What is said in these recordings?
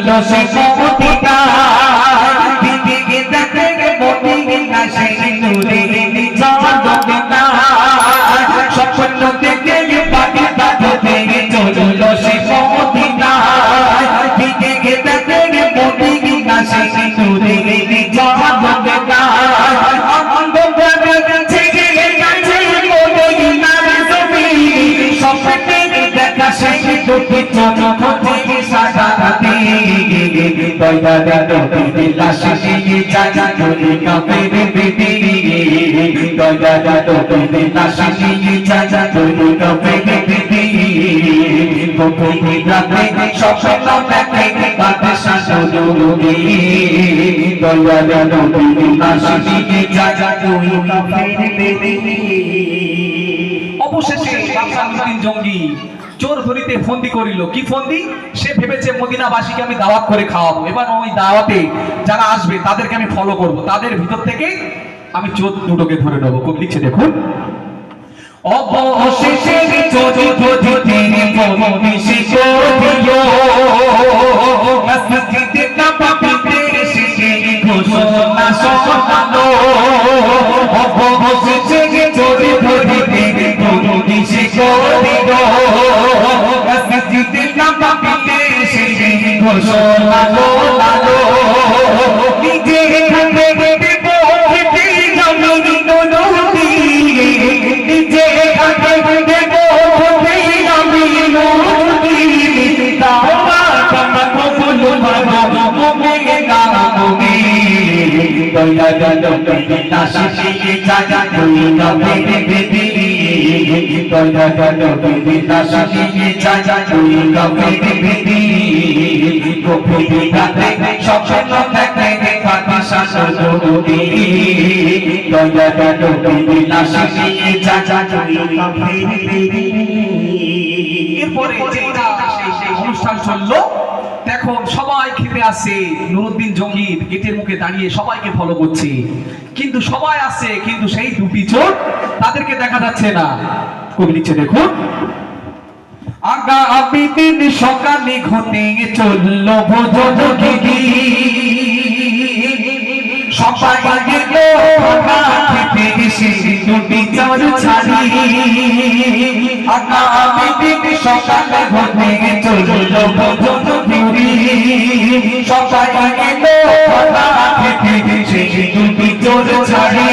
চল সে মদিনা দিদিকে দেখে মদিনা সেই নূরে নিজাম না সব সৈন্য দেখে বাকি সে মদিনা দিদিকে দেখে সেই নূরে নিজাম না মদিনার জমি স্বপ্নে দেখা সেই দুটি চোখ থেকে সাজাতে দয়া দয়া চাচা চলে কাপে বেবি দয়া দয়া দিলা চাচা চলে কাপে বেবি গোপনে রাতে স্বপ্ন দেখে বাদে শাসুরি দয়া দয়া দিলা চাচা চলে কাপে বেবি অবশেষে বাদশাহ জঙ্গি চোর ধরিতে ফন্দি করিল। কি ফন্দি? সে ভেবেছে, মদিনাবাসীকে আমি দাওয়াত করে খাওয়াবো। এবার ওই দাওয়াতে যারা আসবে, তাদেরকে আমি ফলো করব। তাদের ভিতর থেকে আমি চোর দুটোকে ধরে নেব। লিখছে, দেখুন। অবশেষে দয়া দয়া দয়া শাশি চাচা তুই নবে বেবি দয়া দয়া দয়া শাশি চাচা তুই নবে বেবি গোপী গাতে সব সব দেখে ফাটি শাশুড়ি দয়া দয়া দয়া শাশি চাচা তুই নবে বেবি এরপরে যেটা সেই- সেই অনুষ্ঠান চলল দেখুন সবাই খেতে আসছে নুরুদ্দিন জঙ্গির গেটের মুখে দাঁড়িয়ে সবাইকে ফলো করছে। কিন্তু সবাই আসছে কিন্তু সেই দুটি চোর তাদেরকে দেখা যাচ্ছে না। কবি লিখছে, দেখুন। আগামী দিন সকালে ঘটে চলল গিরি সবাই সকালে ঘটে চলল ভোজন গিরি সবাই গেল খানা খেতে এসে দুটি চর ছাড়ি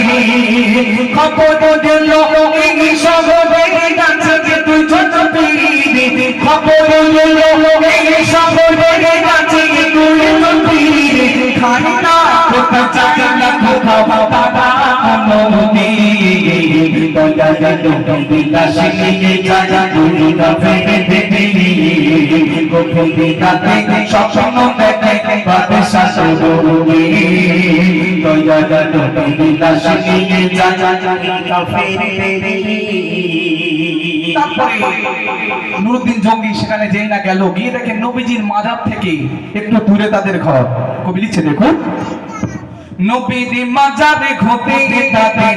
খবর দিল এই তুই ছোট পিড়ি খবর দিল এই শহরে নাচে তুই ছোট পিড়ি খাই না কোথা চাই না কোথা বাবা নদী দয়া দয়া দিলা যা যা তুই কাফে বেবি গোপন দেখে দয়া নুরুদ্দিন জঙ্গি সেখানে যেই না গেল গিয়ে দেখে নবীজির মাজার থেকে একটু দূরে তাদের ঘর কবি লিখছে দেখুন নবীর মাজারে ঘটে তাদের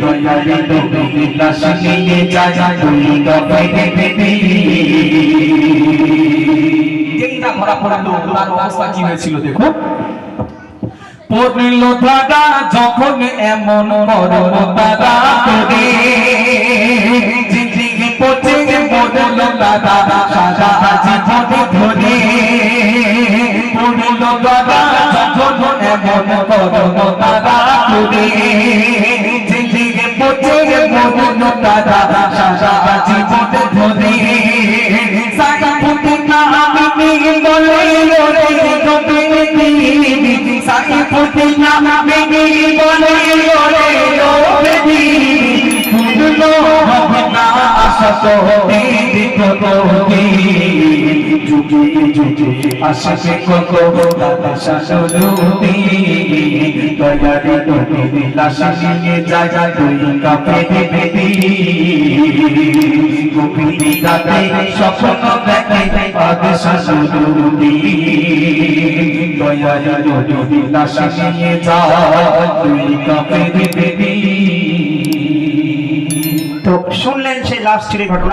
দাদা দাদা দাদা দয়ালে তোকে লাশনি যা যা তুই তবে দেবি যেই না ধরা পড়ল তার অবস্থা কি হয়েছিল দেখুন। পড়ল দাদা, যখন এমন মরণ তারা করে। জিন্দিগি পচে মরল দাদা সারা জীবন ধরে পড়ল দাদা, যখন এমন করল দাদা মরল দাদা সারা জীবন ধরে সাই ফুটে না আমি বলে ওরে তোকে দিবি ফুটে না আমি বলে ওরে তোকে ফুটলো হবে না আশা তো দিদি তোকে যুগে যুগে আশাকে কত দাদা শাসরুদি দয়ারে লাশা নিয়ে যায় যায় তুই কাপে দেবি গোপিনী দাদা স্বপ্ন দেখে শাসরুদি দয়ারে তোকে লাশা নিয়ে যায় তুই কাপে দেবি তো শুনলেন সেই লাভ ঘটনা।